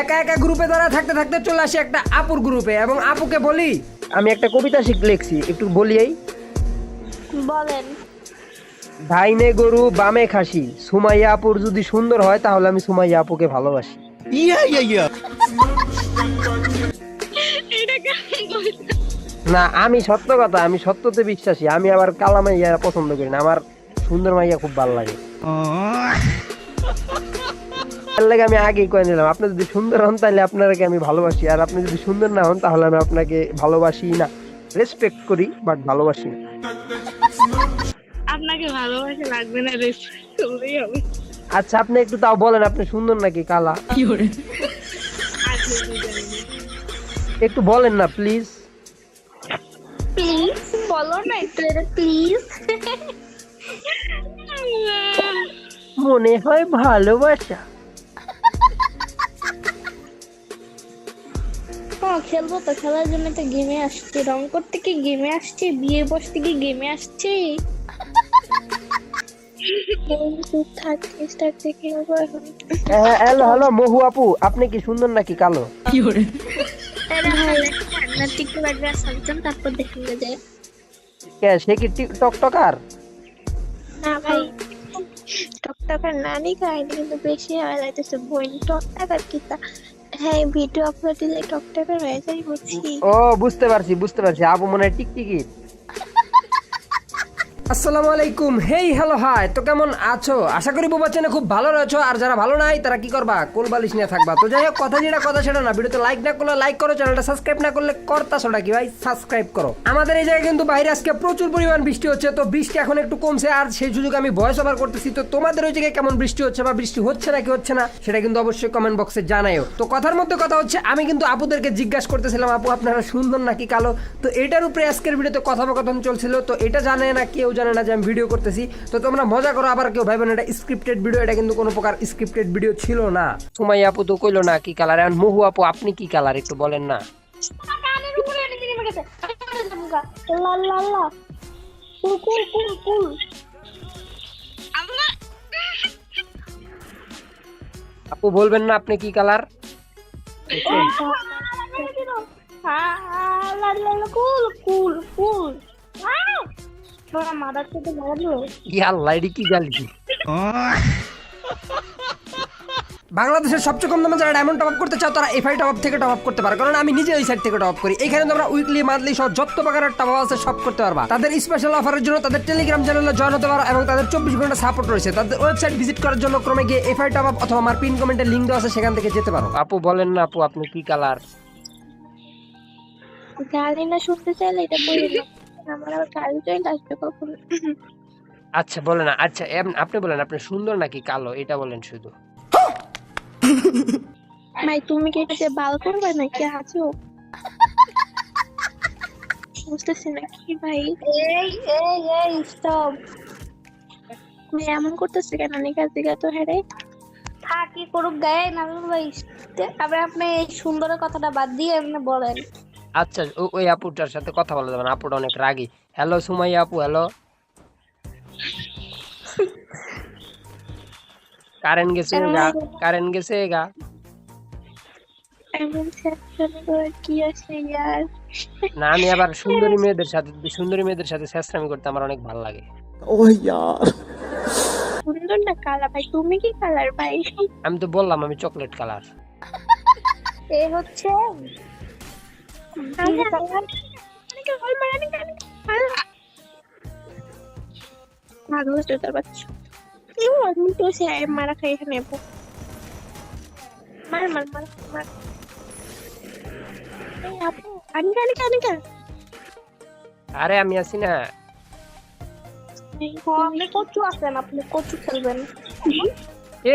একা একা গ্রুপে ধরা থাকতে থাকতে চলে আসি একটা আপুর গ্রুপে এবং আপুকে বলি আমি একটা কবিতা শিখ লিখছি একটু বলি এই। বলেন। ডাইনে গরু বামে খাসি। সুমাইয়া আপুর যদি সুন্দর হয় তাহলে আমি সুমাইয়া আপুকে ভালোবাসি। এটা কেমন কবিতা? না আমি সত্য কথা আমি সত্যতে বিশ্বাসী। আমি আবার কালা মাইয়া পছন্দ করি না আমার সুন্দর মাইয়া খুব ভালো লাগে। এর লাগে আমি আগেই কয়ে নিলাম আপনি যদি সুন্দর হন তাহলে আপনাকে আমি ভালোবাসি আর আপনি যদি সুন্দর না হন তাহলে আমি আপনাকে ভালোবাসি না। রেসপেক্ট করি বাট ভালোবাসি না। আপনাকে ভালোবাসা লাগবে না রেসপেক্ট করলেই হবে। আচ্ছা আপনি একটু তাও বলেন আপনি সুন্দর নাকি কালা? কি নিবি। একটু বলেন না প্লিজ প্লিজ বলো না একটু এটা প্লিজ মনে হয় ভালোবাসা। হ্যাঁ খেলব? তো খেলার জন্য তো গেমে আসছি। রং করতে কি গেমে আসছি বিয়ে বসতে কি গেমে আসছি। এখন হ্যালো হ্যালো মহু আপু আপনি কি সুন্দর নাকি কালো? তারপর যায় কে, সে কি টকটকার? না ভাই টকটকার নানি খায়নি কিন্তু বেশি হয়ে যাইতেছে বোন টকটকার কি তা? হ্যাঁ ভিডিও আপলোড দিলে টকটকার হয়ে যায় বুঝছি ও, বুঝতে পারছি বুঝতে পারছি। আবু মনে টিকটিকি আসসালামু আলাইকুম। Hey, hello, hi. তো কেমন আছো? আশা করি বোবা চেনে খুব ভালো রয়েছো। আর যারা ভালো নাই, তারা কি করবা? কোল বালিশ নিয়ে থাকবা? তো যাই হোক, কথা যেটা, কথা সেটা না। ভিডিওতে লাইক না করলে লাইক করো চ্যানেলটা সাবস্ক্রাইব না করলে করতা সোটা কি ভাই? সাবস্ক্রাইব করো। আমাদের এই জায়গায় কিন্তু বাইরে আজকে প্রচুর পরিমাণ বৃষ্টি হচ্ছে। তো বৃষ্টি এখন একটু কমছে। আর সেই সুযোগ আমি ভয়েস ওভার করতেছি। তো তোমাদের ওই জায়গায় কেমন বৃষ্টি হচ্ছে বা বৃষ্টি হচ্ছে নাকি হচ্ছে না, সেটা কিন্তু অবশ্যই কমেন্ট বক্সে জানাইও। তো কথার মধ্যে কথা হচ্ছে, আমি কিন্তু আপুদেরকে জিজ্ঞাসা করতেছিলাম, আপু, আপনারা সুন্দর নাকি কালো? তো এটার উপরে আজকের ভিডিওতে কথোপকথন চলছিল। তো এটা জানে না কেউ জানে না যে আমি ভিডিও করতেছি। তো তোমরা মজা করো আবার কেউ ভাইবেন এটা স্ক্রিপ্টেড ভিডিও এটা কিন্তু কোনো প্রকার স্ক্রিপ্টেড ভিডিও ছিল না। সুমাই আপু তো কইলো না কি কালার এখন মহু আপু আপনি কি কালার একটু বলেন না। আপু বলবেন না আপনি কি কালার কুল কুল কুল মাদার সাথে মারা দিল ইয়াল্লা এডি কি গালি? বাংলাদেশের সবচেয়ে কম দামে যারা ডায়মন্ড টপ আপ করতে চাও তারা এফআই টপ আপ থেকে টপ আপ করতে পারো। কারণ আমি নিজে ওই সাইড থেকে টপ আপ করি। এখানে তোমরা উইকলি মান্থলি সব যত প্রকারের টপ আপ আছে সব করতে পারবা। তাদের স্পেশাল অফারের জন্য তাদের টেলিগ্রাম চ্যানেলে জয়েন হতে পারো এবং তাদের চব্বিশ ঘণ্টা সাপোর্ট রয়েছে। তাদের ওয়েবসাইট ভিজিট করার জন্য ক্রমে গিয়ে এফআই টপ আপ অথবা আমার পিন কমেন্টের লিঙ্ক দেওয়া আছে সেখান থেকে যেতে পারো। আপু বলেন না আপু আপনি কি কালার গালি না শুনতে চাইলে এটা বলি না আমার আবার চলে আসবে কখন? আচ্ছা বলেন না আচ্ছা আপনি বলেন আপনি সুন্দর নাকি কালো? এটা বলেন শুধু। ভাই তুমি কি এটা যে বাল করবে নাকি? আছো? বুঝতেছি না কি ভাই? এই এই এই স্টপ ভাই এমন করতেছে কেন? নিকাজ দিকে তো হেরে থাকি করুক গায়ে না ভাই। আবার আপনি এই সুন্দরের কথাটা বাদ দিয়ে এমনি বলেন। আচ্ছা ও- ওই আপুটার সাথে কথা বলা যাবে না আপুটা অনেক রাগী। হ্যালো সুমাইয়া আপু হ্যালো কারেন্ট গেছে গা কারেন্ট গেছে গা। ইয়ার? না আমি আবার সুন্দরী মেয়েদের সাথে সুন্দরী মেয়েদের সাথে শেষরামি করতে আমার অনেক ভালো লাগে। সুন্দর না কালা ভাই? তুমি কি কালার ভাই? আমি তো বললাম আমি চকলেট কালার। এ হচ্ছে পাগল জোতার বাচ্চা আমি তো সে মারা খাই এখানে আপু মার মার মার মার আপু আনিকা আনিকা আনিকা আরে আমি আছি না আপনি কচু আছেন আপনি কচু খেলবেন এ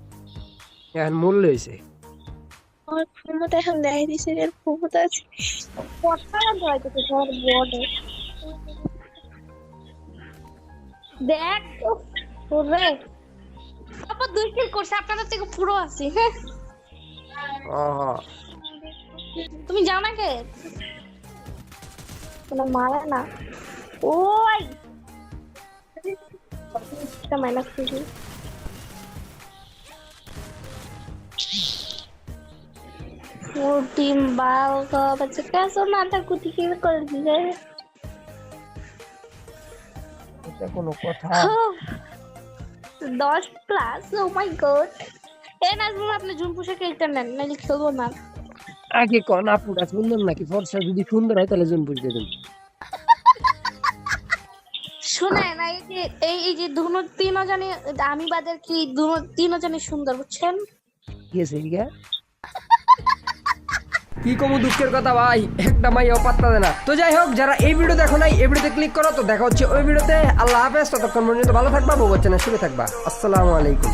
এখন মূল্য হয়েছে আমার ক্ষমতা এখন দেখাই দিছে এর ক্ষমতা আছে। কথা হয়তো তোমার বড় দেখ ওরে। তারপর দুই কিল করছে আপনাদের থেকে পুরো আছি। হ্যাঁ তুমি জানা কে? কোনো মারা না। ওই। মাইনাস কোনো কথা। দশ প্লাস ও মাই গড এ নাজমুল আপনি জুন পোশাকে নেন নাহলে খেলব না। আগে কোন আপুটা সুন্দর নাকি ফর্সা যদি সুন্দর হয় তাহলে জুন পুষে দেবেন শোনেন এই যে এই এই যে দুনো তিনও জানি আমি বাদের কি দুনো তিনও জানি সুন্দর বুঝছেন? কি? কি কমু দুঃখের কথা ভাই? একটা মাইও পাত্তা দেয় না। তো যাই হোক, যারা এই ভিডিও দেখো নাই, এই ভিডিওতে ক্লিক করো, তো দেখা হচ্ছে ওই ভিডিওতে আল্লাহ হাফেজ, ততক্ষণ পর্যন্ত ভালো থাকবা বউ না সুখে থাকবা। আসসালামু আলাইকুম।